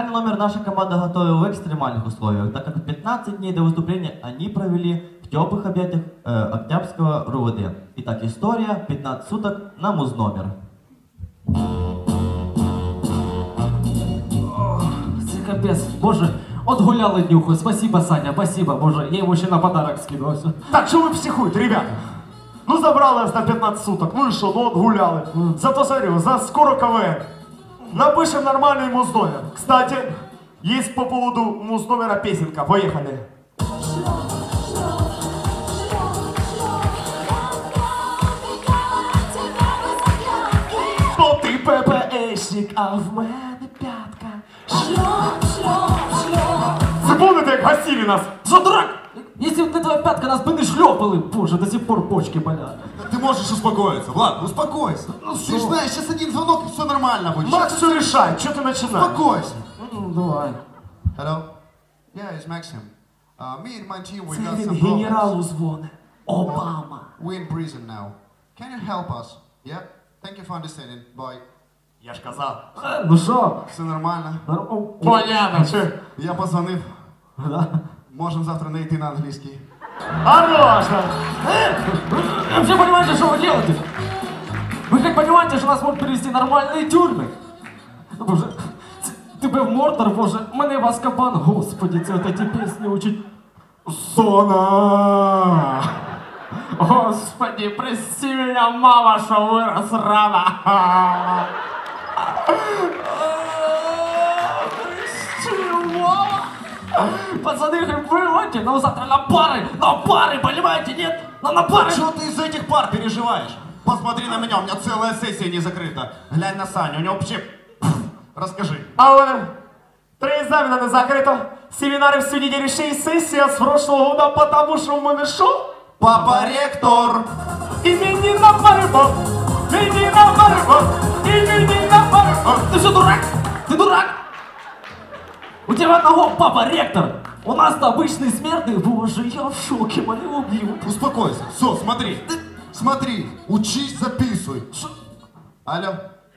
Музыкальный номер наша команда готовила в экстремальных условиях, так как 15 дней до выступления они провели в теплых объятиях э, Октябрьского РУВД. Итак, история 15 суток на музномер. Це капець. Боже, от гуляли днюху. Спасибо, Саня, спасибо. Боже, я ему еще на подарок скидывался. Так, что вы психуете, ребята? Ну, забрали нас на 15 суток, ну и что, ну отгуляли. Зато, смотри, за скоро КВН. Напишем нормальный музномер. Кстати, есть по поводу музномера песенка, поехали. Бо ти ППСник, а в мене п'ятка. Запомните, як гасили нас? Что, дурак? Если бы не твоя пятка, нас бы не шлепали. Боже, до сих пор почки болят. Можешь успокоиться. Влад, успокойся. Ну, ты ж знаешь, сейчас один звонок, и все нормально будет. Макс все решает, что ты начинаешь? Успокойся. Ну, давай. Hello? Yeah, it's Maxim. Uh, me and my team, we got some problems. генералу дзвонить. Обама. We're in prison now. Can you help us? Yeah? Thank you for understanding. Bye. Я ж казав. Е, Ну що? Все нормально. Понятно, що. Я позвонив. Да. Можем завтра не йти на англійський. Хорошо. Вы вообще понимаете, что вы делаете? Вы хоть понимаете, что нас могут перевести в нормальные тюрьмы? Боже, ц- тебе в Мортор, боже, мене в Азкабан, господи, це от ці пісні учить. Сона! Господи, прости меня, мама, что вырос рано. Пацаны, выводите, но завтра на пары, на пары, понимаете, нет? На, на пары. Что ты из этих пар переживаешь? Посмотри на меня, у меня целая сессия не закрыта. Глянь на Саню, у него вообще... Пф, Расскажи. А у мене три екзамена не закрито. Семінари всю неділю ще й сесія з прошлого года, потому що в мене що? Папа ректор. Іменіна барбо, іменіна барбо, іменіна барбо. Ты что, дурак? Ты дурак? У тебя одного папа ректор. У нас-то обычный смертный. Боже, я в шоке, меня убьют. Успокойся. Все, смотри. Смотри, учись, записывай. Алло,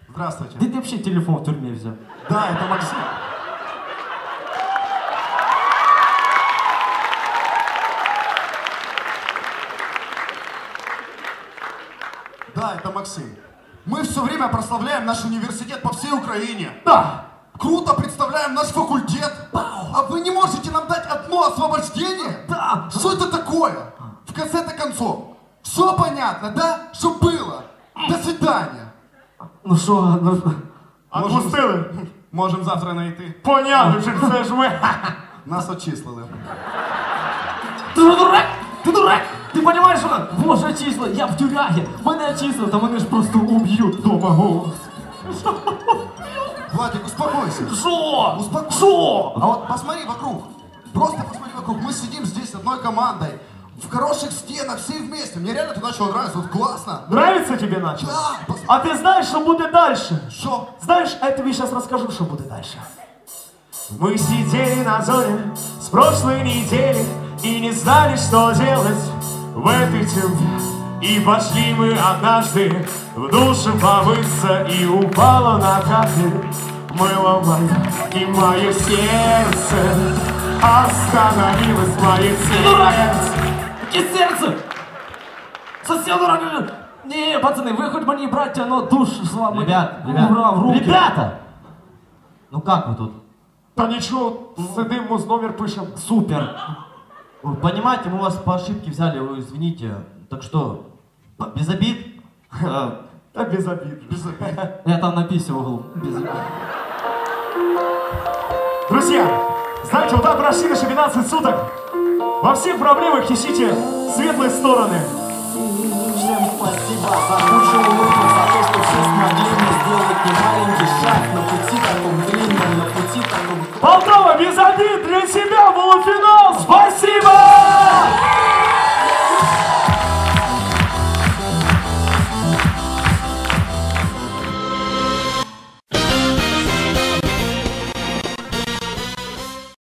здравствуйте. Где ты вообще телефон в тюрьме взял? Да, это Максим. Да, это Максим. Мы все время прославляем наш университет по всей Украине. Да. Круто представляем наш факультет. А вы не можете нам дать одно освобождение? Да. Что это такое? В конце-то концов, все понятно, да? Что было? До свидания. Ну что, ну... Отпустили? Можем завтра найти. Понятно, що це ж ми. Нас отчислили. Ты что, дурак? Ты дурак? Ты понимаешь, что... Боже, числа, я в тюряге. Мене отчислили, там мене ж просто убьют дома, голос. Владик, успокойся. Шо? Успокойся. Шо? А вот посмотри вокруг. Просто посмотри вокруг. Мы сидим здесь одной командой. В хороших стенах, все вместе. Мне реально это начало нравиться. Вот классно. Нравится тебе начал? Да, пос- А ти знаєш, що буде дальше? Что? Знаешь, я тебе сейчас расскажу, что будет дальше. Мы сидели на зоне с прошлой недели и не знали, что делать в этой тюрьме. И пошли мы однажды в душу помыться и упало на кафель мыло мое и мое сердце остановилось мое Дурак! сердце. Какие сердце? Совсем дурак? Не, пацаны, вы хоть мои братья, но душ с вами. Ребят, ребят, Ура, в руки. ребята! Ну как вы тут? Та нічого, сидим, муз номер пишем. Супер. Понимаете, мы вас по ошибке взяли, вы извините. Так что, без обид? Та без обид. Без обид. Я там написал в углу. Без... Друзья, знаете, вот так прошли наши 12 суток. Во всех проблемах ищите светлые стороны. Всем спасибо за кучу улыбок, за то, что все смогли мне сделать немаленький шаг на пути